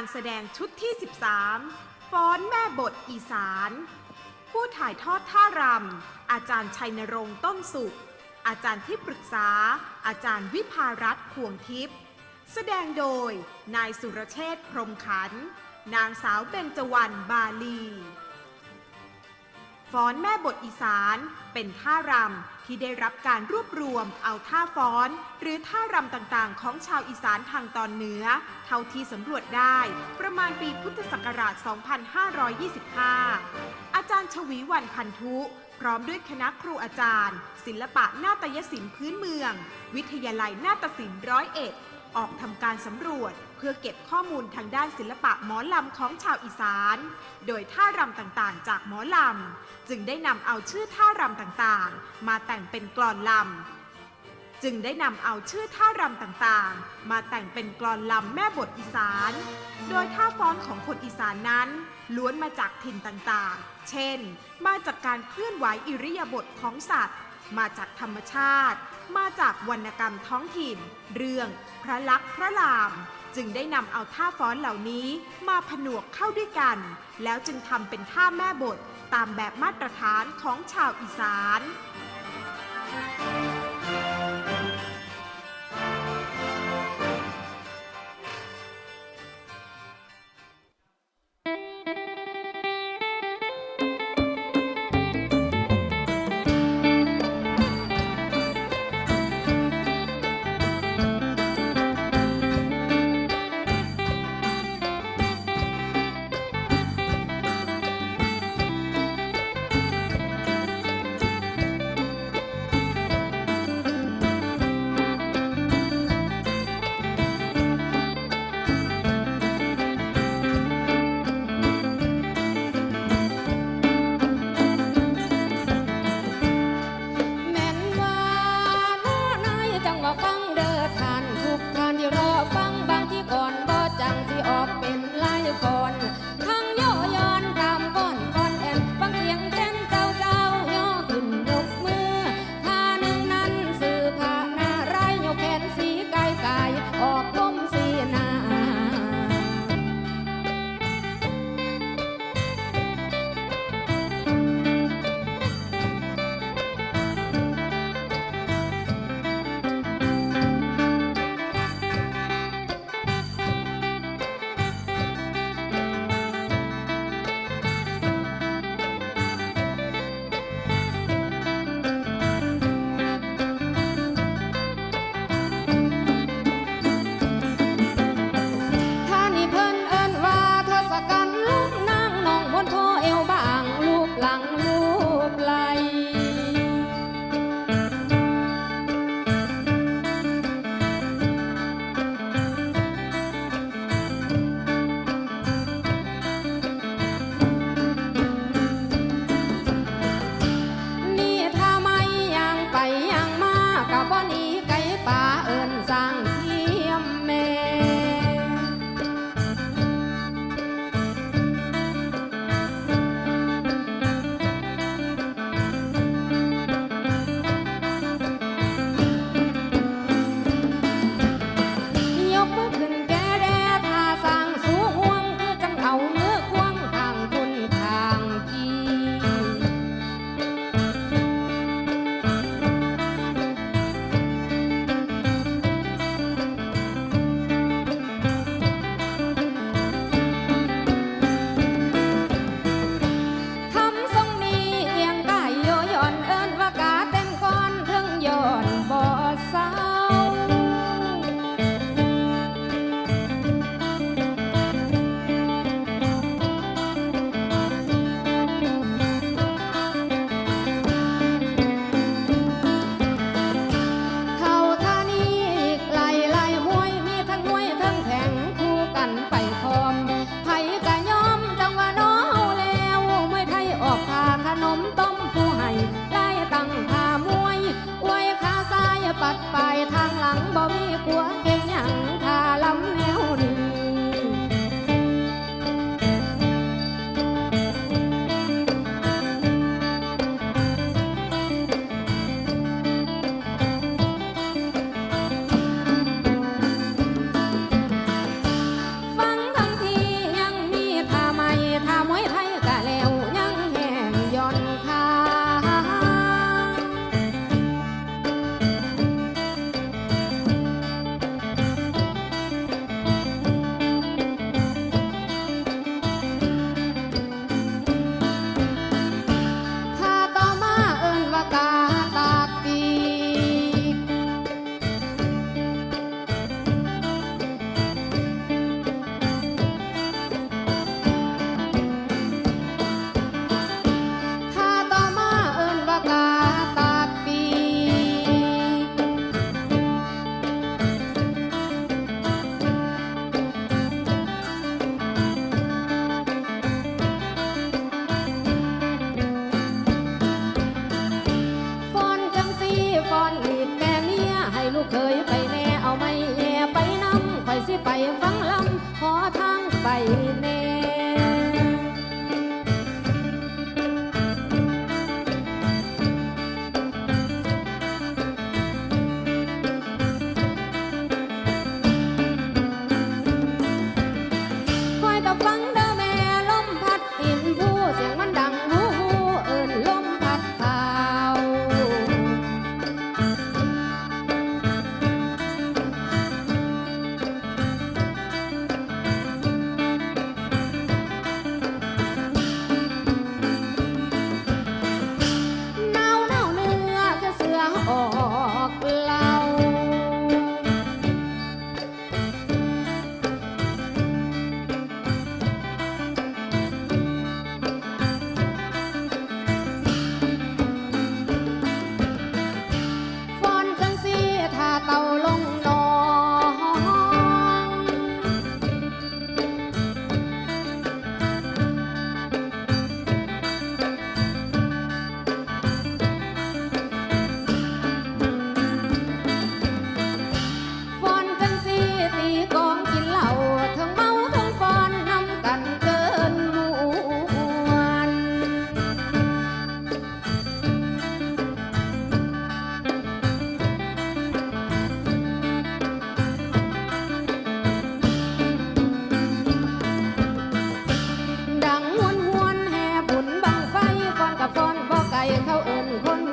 การแสดงชุดที่ 13 ฟ้อนแม่บทอีสาน ผู้ถ่ายทอดท่ารำ อาจารย์ชัยนรงค์ต้นสุข อาจารย์ที่ปรึกษา อาจารย์วิภารัตน์ควงทิพย์ แสดงโดย นายสุรเชษฐ์พรมขัน นางสาวเบญจวรรณบาลี ฟ้อนแม่บทอีสานเป็นท่ารำที่ได้รับการรวบรวมเอาท่าฟ้อน หรือท่ารำต่างๆ ของชาวอีสานทางตอนเหนือ เท่าที่สำรวจได้ ประมาณปีพุทธศักราช 2525 อาจารย์ชวีวันพันธุ พร้อมด้วยคณะครูอาจารย์ ศิลปะนาฏยศิลป์พื้นเมือง วิทยาลัยนาฏศิลป์ร้อยเอ็ดออกทำการสำรวจ พื่อเก็บข้อมูลทางด้านศิลปะหมอลำของชาวอีสาน โดยท่ารำต่างๆ จากหมอลำ จึงได้นำเอาชื่อท่ารำต่างๆ มาแต่งเป็นกลอนลำ จึงได้นำเอาชื่อท่ารำต่างๆ มาแต่งเป็นกลอนลำแม่บทอีสาน โดยท่าฟ้อนของคนอีสานนั้น ล้วนมาจากถิ่นต่างๆ เช่น มาจากการเคลื่อนไหวอิริยาบถของสัตว์ มาจากธรรมชาติ มาจากวรรณกรรมท้องถิ่น เรื่องพระลักษณ์พระราม จึงได้นำเอาท่าฟ้อนเหล่านี้มาผนวกเข้าด้วยกัน แล้วจึงทำเป็นท่าแม่บทตามแบบมาตรฐานของชาวอีสาน กั 乾坤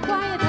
quiet.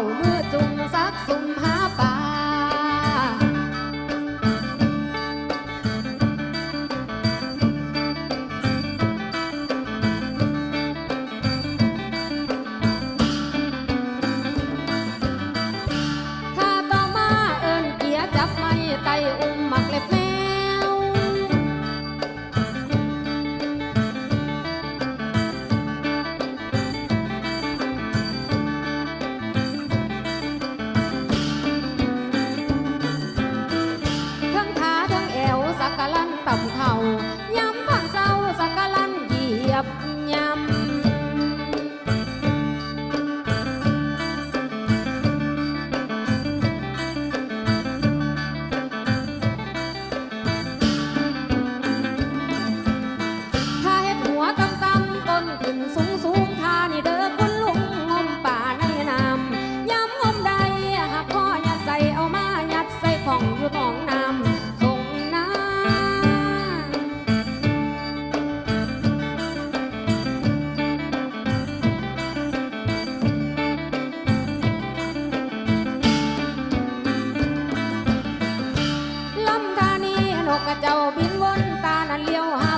เอามือ เจ้าบินวนตานั้นเลี้ยวหา